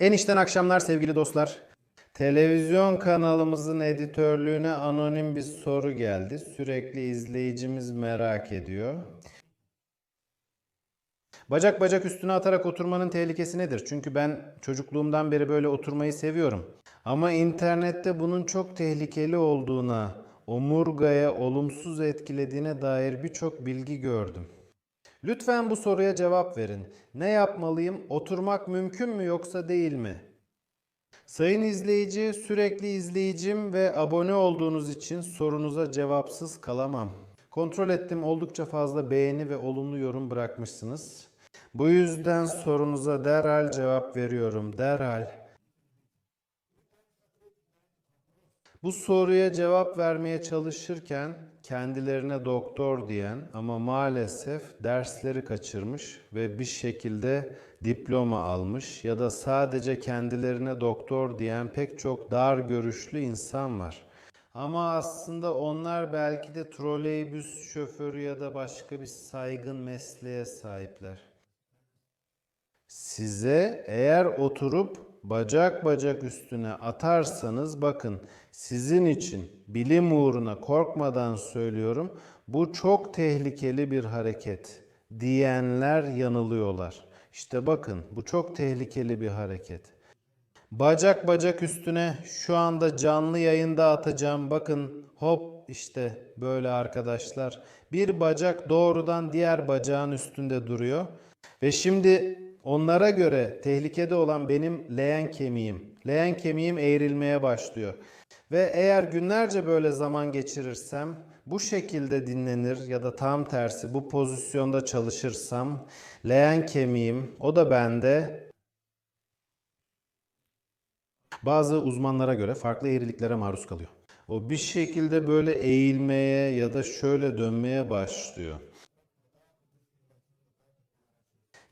Enişten akşamlar sevgili dostlar. Televizyon kanalımızın editörlüğüne anonim bir soru geldi. Sürekli izleyicimiz merak ediyor. Bacak bacak üstüne atarak oturmanın tehlikesi nedir? Çünkü ben çocukluğumdan beri böyle oturmayı seviyorum. Ama internette bunun çok tehlikeli olduğuna, omurgaya olumsuz etkilediğine dair birçok bilgi gördüm. Lütfen bu soruya cevap verin. Ne yapmalıyım? Oturmak mümkün mü yoksa değil mi? Sayın izleyici, sürekli izleyicim ve abone olduğunuz için sorunuza cevapsız kalamam. Kontrol ettim oldukça fazla beğeni ve olumlu yorum bırakmışsınız. Bu yüzden sorunuza derhal cevap veriyorum. Derhal. Bu soruya cevap vermeye çalışırken kendilerine doktor diyen ama maalesef dersleri kaçırmış ve bir şekilde diploma almış ya da sadece kendilerine doktor diyen pek çok dar görüşlü insan var. Ama aslında onlar belki de troleybüs şoförü ya da başka bir saygın mesleğe sahipler. Size eğer oturup bacak bacak üstüne atarsanız bakın sizin için bilim uğruna korkmadan söylüyorum bu çok tehlikeli bir hareket diyenler yanılıyorlar. İşte bakın bu çok tehlikeli bir hareket. Bacak bacak üstüne şu anda canlı yayında atacağım. Bakın hop işte böyle arkadaşlar. Bir bacak doğrudan diğer bacağın üstünde duruyor. Ve şimdi onlara göre tehlikede olan benim leğen kemiğim. Leğen kemiğim eğrilmeye başlıyor. Ve eğer günlerce böyle zaman geçirirsem, bu şekilde dinlenir ya da tam tersi bu pozisyonda çalışırsam leğen kemiğim o da bende bazı uzmanlara göre farklı eğriliklere maruz kalıyor. O bir şekilde böyle eğilmeye ya da şöyle dönmeye başlıyor.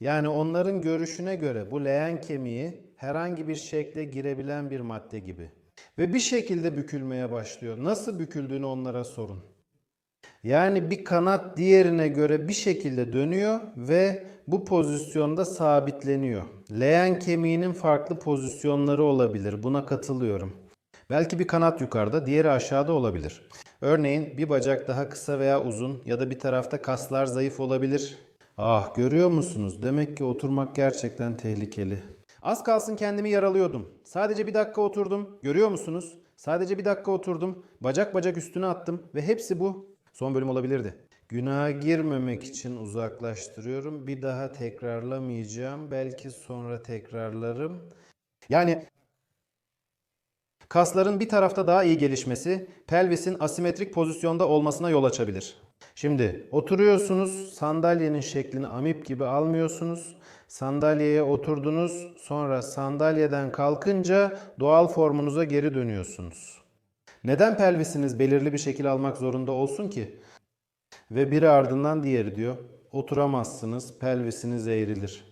Yani onların görüşüne göre bu leğen kemiği herhangi bir şekle girebilen bir madde gibi. Ve bir şekilde bükülmeye başlıyor. Nasıl büküldüğünü onlara sorun. Yani bir kanat diğerine göre bir şekilde dönüyor ve bu pozisyonda sabitleniyor. Leğen kemiğinin farklı pozisyonları olabilir. Buna katılıyorum. Belki bir kanat yukarıda, diğeri aşağıda olabilir. Örneğin bir bacak daha kısa veya uzun ya da bir tarafta kaslar zayıf olabilir. Ah görüyor musunuz? Demek ki oturmak gerçekten tehlikeli. Az kalsın kendimi yaralıyordum. Sadece bir dakika oturdum. Görüyor musunuz? Sadece bir dakika oturdum. Bacak bacak üstüne attım ve hepsi bu. Son bölüm olabilirdi. Günaha girmemek için uzaklaştırıyorum. Bir daha tekrarlamayacağım. Belki sonra tekrarlarım. Yani kasların bir tarafta daha iyi gelişmesi pelvisin asimetrik pozisyonda olmasına yol açabilir. Şimdi oturuyorsunuz, sandalyenin şeklini amip gibi almıyorsunuz. Sandalyeye oturdunuz, sonra sandalyeden kalkınca doğal formunuza geri dönüyorsunuz. Neden pelvisiniz belirli bir şekil almak zorunda olsun ki? Ve biri ardından diğeri diyor. Oturamazsınız, pelvisiniz eğrilir.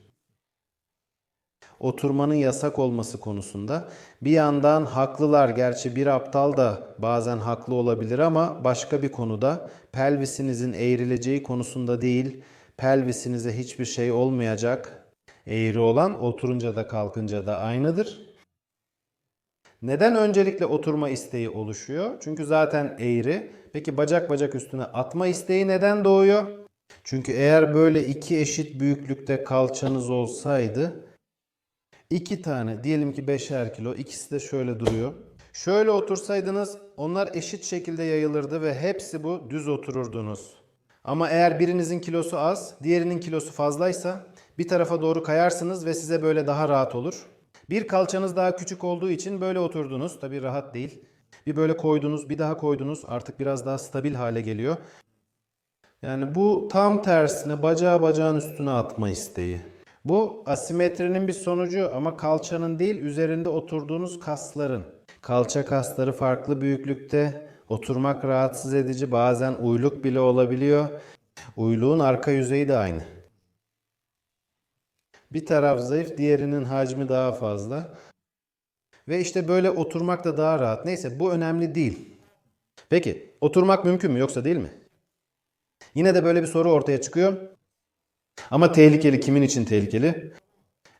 Oturmanın yasak olması konusunda bir yandan haklılar. Gerçi bir aptal da bazen haklı olabilir ama başka bir konuda pelvisinizin eğrileceği konusunda değil, pelvisinize hiçbir şey olmayacak. Eğri olan oturunca da kalkınca da aynıdır. Neden öncelikle oturma isteği oluşuyor? Çünkü zaten eğri. Peki bacak bacak üstüne atma isteği neden doğuyor? Çünkü eğer böyle iki eşit büyüklükte kalçanız olsaydı iki tane diyelim ki beşer kilo ikisi de şöyle duruyor. Şöyle otursaydınız onlar eşit şekilde yayılırdı ve hepsi bu düz otururdunuz. Ama eğer birinizin kilosu az, diğerinin kilosu fazlaysa bir tarafa doğru kayarsınız ve size böyle daha rahat olur. Bir kalçanız daha küçük olduğu için böyle oturdunuz. Tabii rahat değil. Bir böyle koydunuz, bir daha koydunuz. Artık biraz daha stabil hale geliyor. Yani bu tam tersine bacağı bacağın üstüne atma isteği. Bu asimetrinin bir sonucu ama kalçanın değil üzerinde oturduğunuz kasların. Kalça kasları farklı büyüklükte. Oturmak rahatsız edici bazen uyluk bile olabiliyor. Uyluğun arka yüzeyi de aynı. Bir taraf zayıf, diğerinin hacmi daha fazla. Ve işte böyle oturmak da daha rahat. Neyse bu önemli değil. Peki oturmak mümkün mü yoksa değil mi? Yine de böyle bir soru ortaya çıkıyor. Ama tehlikeli kimin için tehlikeli?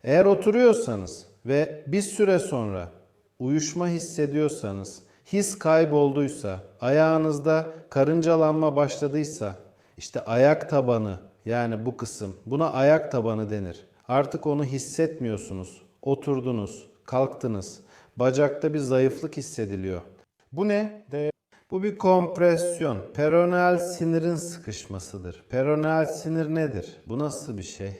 Eğer oturuyorsanız ve bir süre sonra uyuşma hissediyorsanız, his kaybolduysa, ayağınızda karıncalanma başladıysa, işte ayak tabanı yani bu kısım buna ayak tabanı denir. Artık onu hissetmiyorsunuz. Oturdunuz, kalktınız. Bacakta bir zayıflık hissediliyor. Bu ne? De bu bir kompresyon. Peroneal sinirin sıkışmasıdır. Peroneal sinir nedir? Bu nasıl bir şey?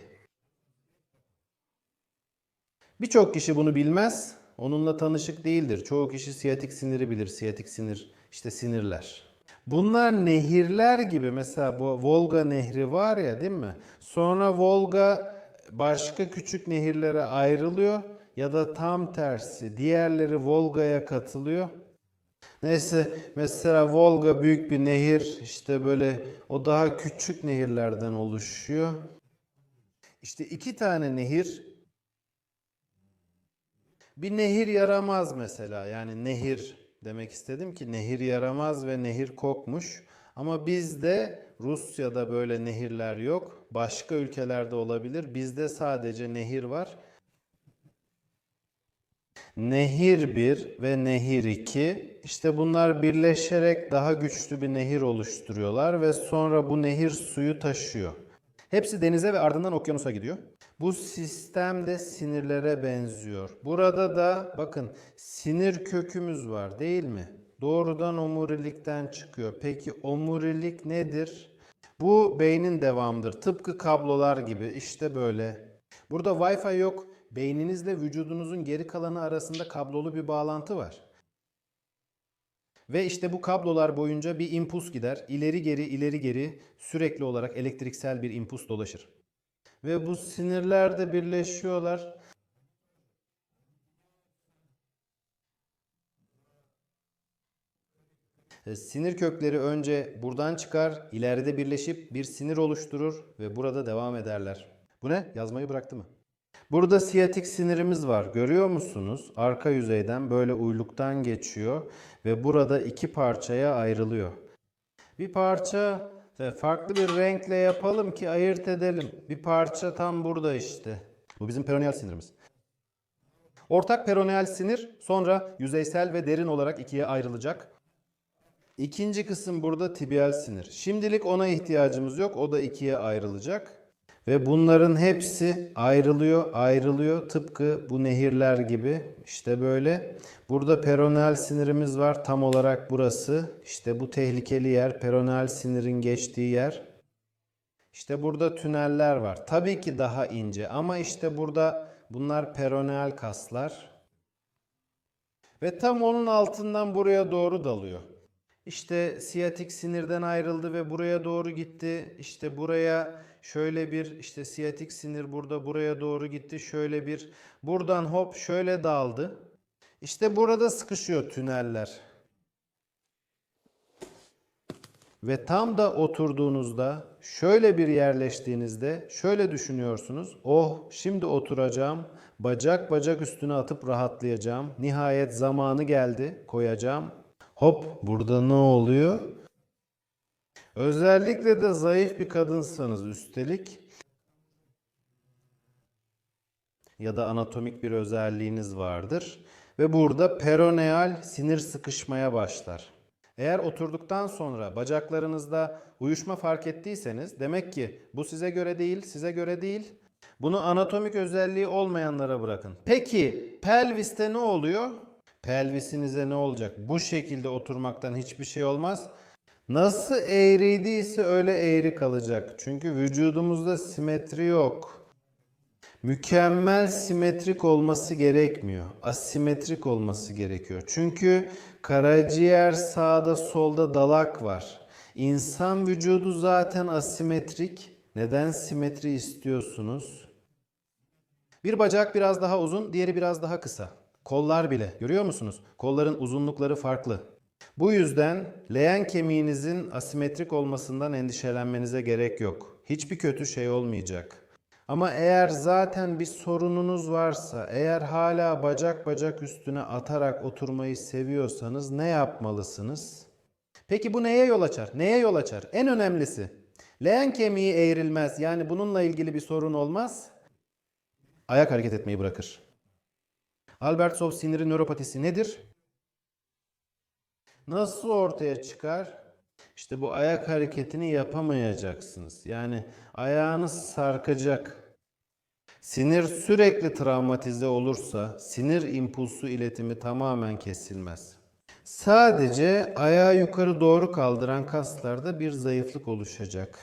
Birçok kişi bunu bilmez. Onunla tanışık değildir. Çoğu kişi siyatik siniri bilir. Siyatik sinir işte sinirler. Bunlar nehirler gibi mesela bu Volga nehri var ya değil mi? Sonra Volga başka küçük nehirlere ayrılıyor ya da tam tersi diğerleri Volga'ya katılıyor. Neyse mesela Volga büyük bir nehir işte böyle o daha küçük nehirlerden oluşuyor. İşte iki tane nehir bir nehir yaramaz mesela. Yani nehir demek istedim ki nehir yaramaz ve nehir kokmuş. Ama bizde Rusya'da böyle nehirler yok. Başka ülkelerde olabilir. Bizde sadece nehir var. Nehir 1 ve Nehir 2 işte bunlar birleşerek daha güçlü bir nehir oluşturuyorlar ve sonra bu nehir suyu taşıyor. Hepsi denize ve ardından okyanusa gidiyor. Bu sistem de sinirlere benziyor. Burada da bakın sinir kökümüz var değil mi? Doğrudan omurilikten çıkıyor. Peki omurilik nedir? Bu beynin devamıdır. Tıpkı kablolar gibi işte böyle. Burada Wi-Fi yok. Beyninizle vücudunuzun geri kalanı arasında kablolu bir bağlantı var. Ve işte bu kablolar boyunca bir impuls gider. İleri geri ileri geri sürekli olarak elektriksel bir impuls dolaşır. Ve bu sinirler de birleşiyorlar. E, Sinir kökleri önce buradan çıkar, ileride birleşip bir sinir oluşturur ve burada devam ederler. Bu ne? Yazmayı bıraktı mı? Burada siyatik sinirimiz var. Görüyor musunuz? Arka yüzeyden böyle uyluktan geçiyor ve burada iki parçaya ayrılıyor. Bir parça farklı bir renkle yapalım ki ayırt edelim. Bir parça tam burada işte. Bu bizim peroneal sinirimiz. Ortak peroneal sinir sonra yüzeysel ve derin olarak ikiye ayrılacak. İkinci kısım burada tibial sinir. Şimdilik ona ihtiyacımız yok. O da ikiye ayrılacak. Ve bunların hepsi ayrılıyor, ayrılıyor. Tıpkı bu nehirler gibi. İşte böyle. Burada peroneal sinirimiz var. Tam olarak burası. İşte bu tehlikeli yer. Peroneal sinirin geçtiği yer. İşte burada tüneller var. Tabii ki daha ince ama işte burada bunlar peroneal kaslar. Ve tam onun altından buraya doğru dalıyor. İşte siyatik sinirden ayrıldı ve buraya doğru gitti. İşte buraya şöyle bir işte siyatik sinir burada buraya doğru gitti. Şöyle bir buradan hop şöyle daldı. İşte burada sıkışıyor tüneller. Ve tam da oturduğunuzda şöyle bir yerleştiğinizde şöyle düşünüyorsunuz. Oh şimdi oturacağım. Bacak bacak üstüne atıp rahatlayacağım. Nihayet zamanı geldi koyacağım. Hop burada ne oluyor? Özellikle de zayıf bir kadınsanız üstelik ya da anatomik bir özelliğiniz vardır ve burada peroneal sinir sıkışmaya başlar. Eğer oturduktan sonra bacaklarınızda uyuşma fark ettiyseniz demek ki bu size göre değil, size göre değil. Bunu anatomik özelliği olmayanlara bırakın. Peki pelviste ne oluyor? Pelvisinize ne olacak? Bu şekilde oturmaktan hiçbir şey olmaz. Nasıl eğriydiyse öyle eğri kalacak. Çünkü vücudumuzda simetri yok. Mükemmel simetrik olması gerekmiyor. Asimetrik olması gerekiyor. Çünkü karaciğer sağda solda dalak var. İnsan vücudu zaten asimetrik. Neden simetri istiyorsunuz? Bir bacak biraz daha uzun, diğeri biraz daha kısa. Kollar bile görüyor musunuz? Kolların uzunlukları farklı. Bu yüzden leğen kemiğinizin asimetrik olmasından endişelenmenize gerek yok. Hiçbir kötü şey olmayacak. Ama eğer zaten bir sorununuz varsa, eğer hala bacak bacak üstüne atarak oturmayı seviyorsanız ne yapmalısınız? Peki bu neye yol açar? Neye yol açar? En önemlisi leğen kemiği eğrilmez. Yani bununla ilgili bir sorun olmaz. Ayak hareket etmeyi bırakır. Albertsov siniri nöropatisi nedir? Nasıl ortaya çıkar? İşte bu ayak hareketini yapamayacaksınız. Yani ayağınız sarkacak. Sinir sürekli travmatize olursa sinir impulsu iletimi tamamen kesilmez. Sadece ayağı yukarı doğru kaldıran kaslarda bir zayıflık oluşacak.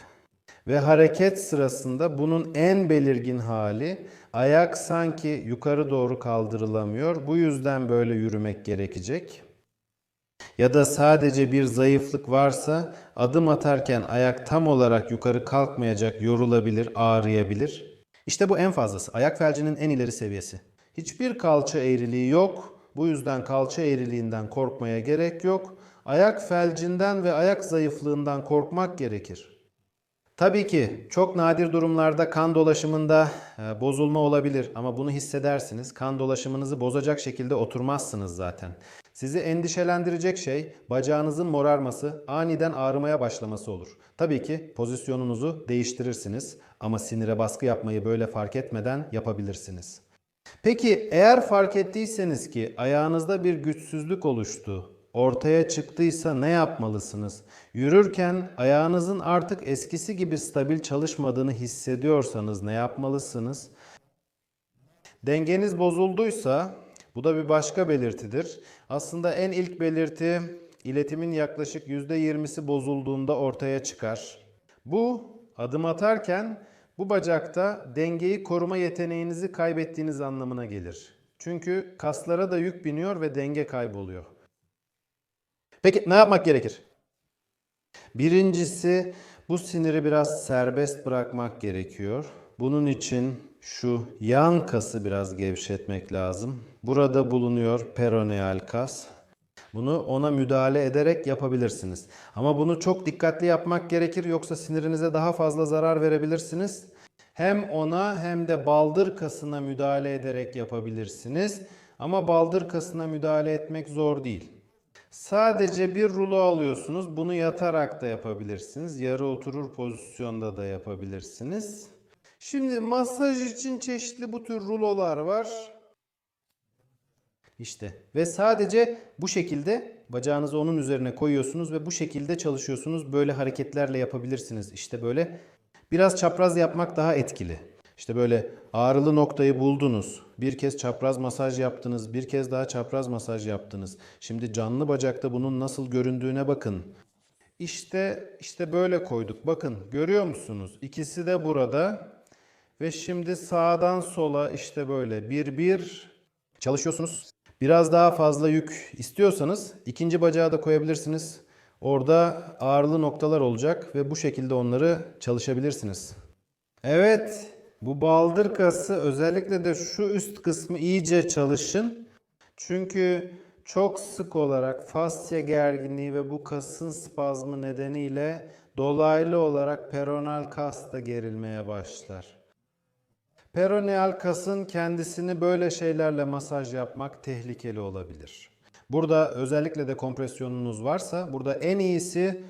Ve hareket sırasında bunun en belirgin hali ayak sanki yukarı doğru kaldırılamıyor. Bu yüzden böyle yürümek gerekecek. Ya da sadece bir zayıflık varsa adım atarken ayak tam olarak yukarı kalkmayacak, yorulabilir, ağrıyabilir. İşte bu en fazlası. Ayak felcinin en ileri seviyesi. Hiçbir kalça eğriliği yok. Bu yüzden kalça eğriliğinden korkmaya gerek yok. Ayak felcinden ve ayak zayıflığından korkmak gerekir. Tabii ki çok nadir durumlarda kan dolaşımında e, bozulma olabilir ama bunu hissedersiniz. Kan dolaşımınızı bozacak şekilde oturmazsınız zaten. Sizi endişelendirecek şey bacağınızın morarması, aniden ağrımaya başlaması olur. Tabii ki pozisyonunuzu değiştirirsiniz ama sinire baskı yapmayı böyle fark etmeden yapabilirsiniz. Peki eğer fark ettiyseniz ki ayağınızda bir güçsüzlük oluştu, ortaya çıktıysa ne yapmalısınız? Yürürken ayağınızın artık eskisi gibi stabil çalışmadığını hissediyorsanız ne yapmalısınız? Dengeniz bozulduysa bu da bir başka belirtidir. Aslında en ilk belirti iletimin yaklaşık %20'si bozulduğunda ortaya çıkar. Bu adım atarken bu bacakta dengeyi koruma yeteneğinizi kaybettiğiniz anlamına gelir. Çünkü kaslara da yük biniyor ve denge kayboluyor. Peki ne yapmak gerekir? Birincisi bu siniri biraz serbest bırakmak gerekiyor. Bunun için şu yan kası biraz gevşetmek lazım. Burada bulunuyor peroneal kas. Bunu ona müdahale ederek yapabilirsiniz. Ama bunu çok dikkatli yapmak gerekir yoksa sinirinize daha fazla zarar verebilirsiniz. Hem ona hem de baldır kasına müdahale ederek yapabilirsiniz. Ama baldır kasına müdahale etmek zor değil. Sadece bir rulo alıyorsunuz. Bunu yatarak da yapabilirsiniz. Yarı oturur pozisyonda da yapabilirsiniz. Şimdi masaj için çeşitli bu tür rulolar var. İşte ve sadece bu şekilde bacağınızı onun üzerine koyuyorsunuz ve bu şekilde çalışıyorsunuz. Böyle hareketlerle yapabilirsiniz. İşte böyle biraz çapraz yapmak daha etkili. İşte böyle ağrılı noktayı buldunuz. Bir kez çapraz masaj yaptınız, bir kez daha çapraz masaj yaptınız. Şimdi canlı bacakta bunun nasıl göründüğüne bakın. İşte işte böyle koyduk. Bakın görüyor musunuz? İkisi de burada. Ve şimdi sağdan sola işte böyle bir bir çalışıyorsunuz. Biraz daha fazla yük istiyorsanız ikinci bacağı da koyabilirsiniz. Orada ağırlı noktalar olacak ve bu şekilde onları çalışabilirsiniz. Evet, bu baldır kası özellikle de şu üst kısmı iyice çalışın. Çünkü çok sık olarak fasya gerginliği ve bu kasın spazmı nedeniyle dolaylı olarak peronal kas da gerilmeye başlar. Peroneal kasın kendisini böyle şeylerle masaj yapmak tehlikeli olabilir. Burada özellikle de kompresyonunuz varsa burada en iyisi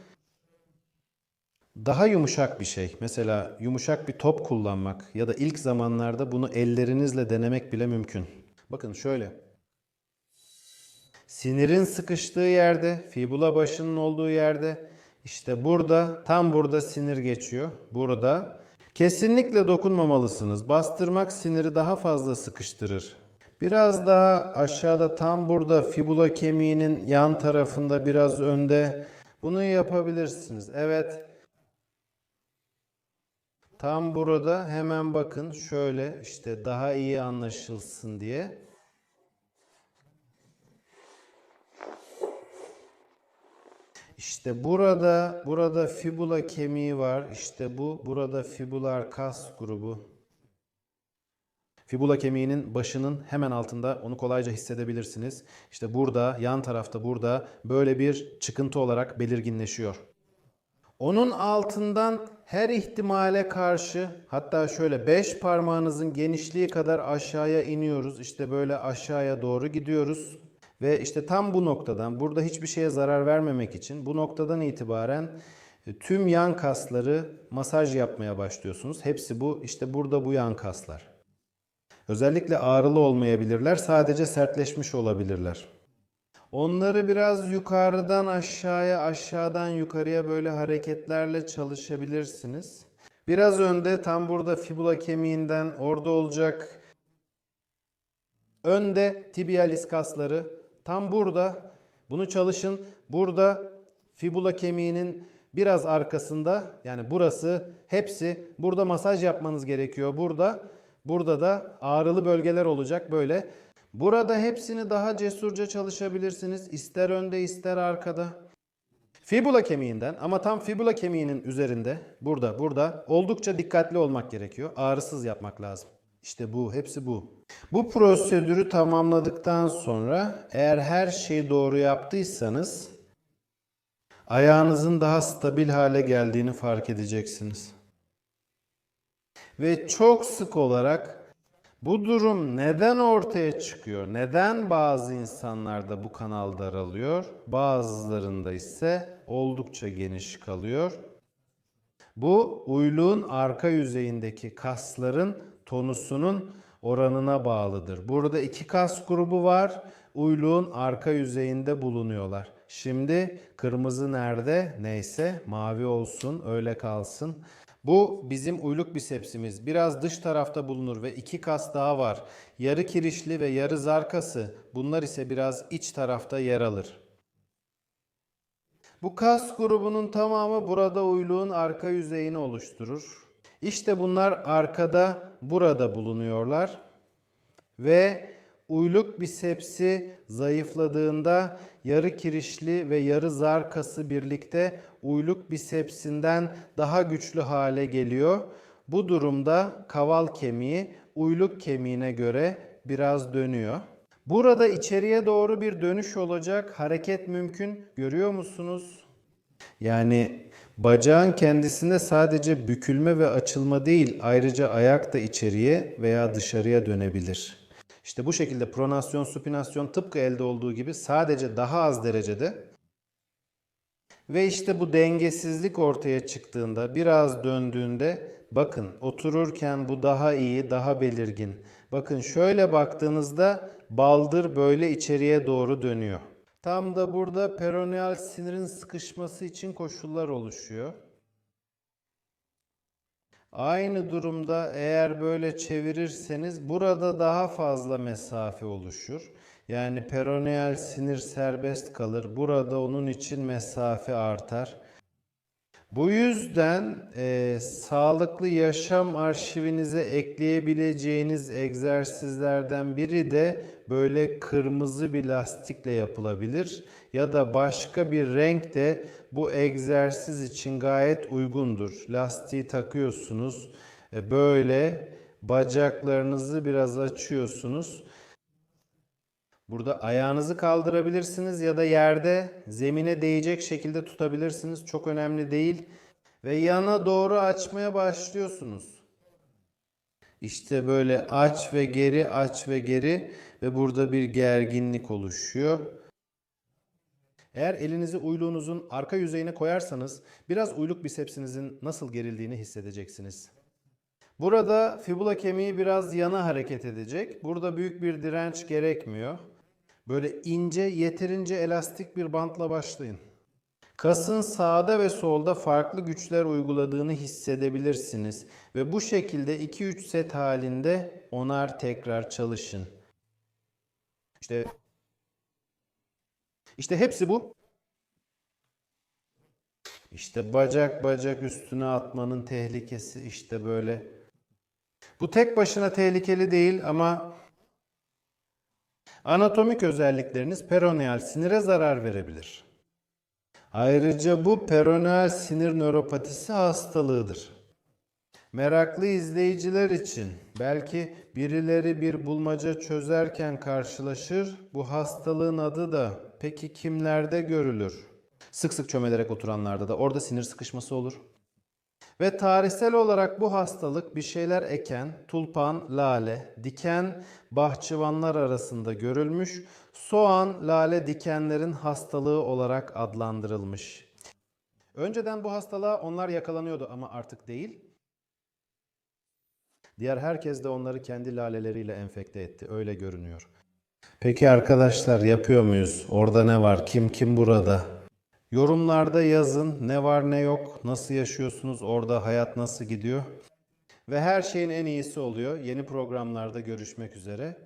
daha yumuşak bir şey. Mesela yumuşak bir top kullanmak ya da ilk zamanlarda bunu ellerinizle denemek bile mümkün. Bakın şöyle. Sinirin sıkıştığı yerde, fibula başının olduğu yerde işte burada tam burada sinir geçiyor. Burada kesinlikle dokunmamalısınız. Bastırmak siniri daha fazla sıkıştırır. Biraz daha aşağıda tam burada fibula kemiğinin yan tarafında biraz önde bunu yapabilirsiniz. Evet. Tam burada hemen bakın şöyle işte daha iyi anlaşılsın diye. İşte burada burada fibula kemiği var. İşte bu burada fibular kas grubu. Fibula kemiğinin başının hemen altında onu kolayca hissedebilirsiniz. İşte burada yan tarafta burada böyle bir çıkıntı olarak belirginleşiyor. Onun altından her ihtimale karşı hatta şöyle 5 parmağınızın genişliği kadar aşağıya iniyoruz. İşte böyle aşağıya doğru gidiyoruz. Ve işte tam bu noktadan burada hiçbir şeye zarar vermemek için bu noktadan itibaren e, tüm yan kasları masaj yapmaya başlıyorsunuz. Hepsi bu işte burada bu yan kaslar. Özellikle ağrılı olmayabilirler, sadece sertleşmiş olabilirler. Onları biraz yukarıdan aşağıya, aşağıdan yukarıya böyle hareketlerle çalışabilirsiniz. Biraz önde tam burada fibula kemiğinden orada olacak. Önde tibialis kasları tam burada. Bunu çalışın. Burada fibula kemiğinin biraz arkasında yani burası hepsi burada masaj yapmanız gerekiyor. Burada burada da ağrılı bölgeler olacak böyle. Burada hepsini daha cesurca çalışabilirsiniz. İster önde ister arkada. Fibula kemiğinden ama tam fibula kemiğinin üzerinde burada burada oldukça dikkatli olmak gerekiyor. Ağrısız yapmak lazım. İşte bu hepsi bu. Bu prosedürü tamamladıktan sonra eğer her şeyi doğru yaptıysanız ayağınızın daha stabil hale geldiğini fark edeceksiniz. Ve çok sık olarak bu durum neden ortaya çıkıyor? Neden bazı insanlarda bu kanal daralıyor? Bazılarında ise oldukça geniş kalıyor. Bu uyluğun arka yüzeyindeki kasların tonusunun oranına bağlıdır. Burada iki kas grubu var. Uyluğun arka yüzeyinde bulunuyorlar. Şimdi kırmızı nerede? Neyse mavi olsun, öyle kalsın. Bu bizim uyluk bisepsimiz. Biraz dış tarafta bulunur ve iki kas daha var. Yarı kirişli ve yarı zarkası. Bunlar ise biraz iç tarafta yer alır. Bu kas grubunun tamamı burada uyluğun arka yüzeyini oluşturur. İşte bunlar arkada burada bulunuyorlar. Ve uyluk bisepsi zayıfladığında yarı kirişli ve yarı zar kası birlikte uyluk bisepsinden daha güçlü hale geliyor. Bu durumda kaval kemiği uyluk kemiğine göre biraz dönüyor. Burada içeriye doğru bir dönüş olacak. Hareket mümkün. Görüyor musunuz? Yani bacağın kendisinde sadece bükülme ve açılma değil, ayrıca ayak da içeriye veya dışarıya dönebilir. İşte bu şekilde pronasyon, supinasyon tıpkı elde olduğu gibi sadece daha az derecede ve işte bu dengesizlik ortaya çıktığında, biraz döndüğünde bakın otururken bu daha iyi, daha belirgin. Bakın şöyle baktığınızda baldır böyle içeriye doğru dönüyor. Tam da burada peroneal sinirin sıkışması için koşullar oluşuyor. Aynı durumda eğer böyle çevirirseniz burada daha fazla mesafe oluşur. Yani peroneal sinir serbest kalır. Burada onun için mesafe artar. Bu yüzden e, sağlıklı yaşam arşivinize ekleyebileceğiniz egzersizlerden biri de böyle kırmızı bir lastikle yapılabilir. Ya da başka bir renk de bu egzersiz için gayet uygundur. Lastiği takıyorsunuz. E, böyle bacaklarınızı biraz açıyorsunuz. Burada ayağınızı kaldırabilirsiniz ya da yerde zemine değecek şekilde tutabilirsiniz. Çok önemli değil. Ve yana doğru açmaya başlıyorsunuz. İşte böyle aç ve geri, aç ve geri ve burada bir gerginlik oluşuyor. Eğer elinizi uyluğunuzun arka yüzeyine koyarsanız biraz uyluk bisepsinizin nasıl gerildiğini hissedeceksiniz. Burada fibula kemiği biraz yana hareket edecek. Burada büyük bir direnç gerekmiyor. Böyle ince, yeterince elastik bir bantla başlayın. Kasın sağda ve solda farklı güçler uyguladığını hissedebilirsiniz ve bu şekilde 2-3 set halinde onar tekrar çalışın. İşte işte hepsi bu. İşte bacak bacak üstüne atmanın tehlikesi işte böyle. Bu tek başına tehlikeli değil ama anatomik özellikleriniz peroneal sinire zarar verebilir. Ayrıca bu peroneal sinir nöropatisi hastalığıdır. Meraklı izleyiciler için belki birileri bir bulmaca çözerken karşılaşır. Bu hastalığın adı da peki kimlerde görülür? Sık sık çömelerek oturanlarda da orada sinir sıkışması olur. Ve tarihsel olarak bu hastalık bir şeyler eken, tulpan, lale, diken bahçıvanlar arasında görülmüş, soğan, lale dikenlerin hastalığı olarak adlandırılmış. Önceden bu hastalığa onlar yakalanıyordu ama artık değil. Diğer herkes de onları kendi laleleriyle enfekte etti. Öyle görünüyor. Peki arkadaşlar yapıyor muyuz? Orada ne var? Kim kim burada? Yorumlarda yazın ne var ne yok, nasıl yaşıyorsunuz, orada hayat nasıl gidiyor? Ve her şeyin en iyisi oluyor. Yeni programlarda görüşmek üzere.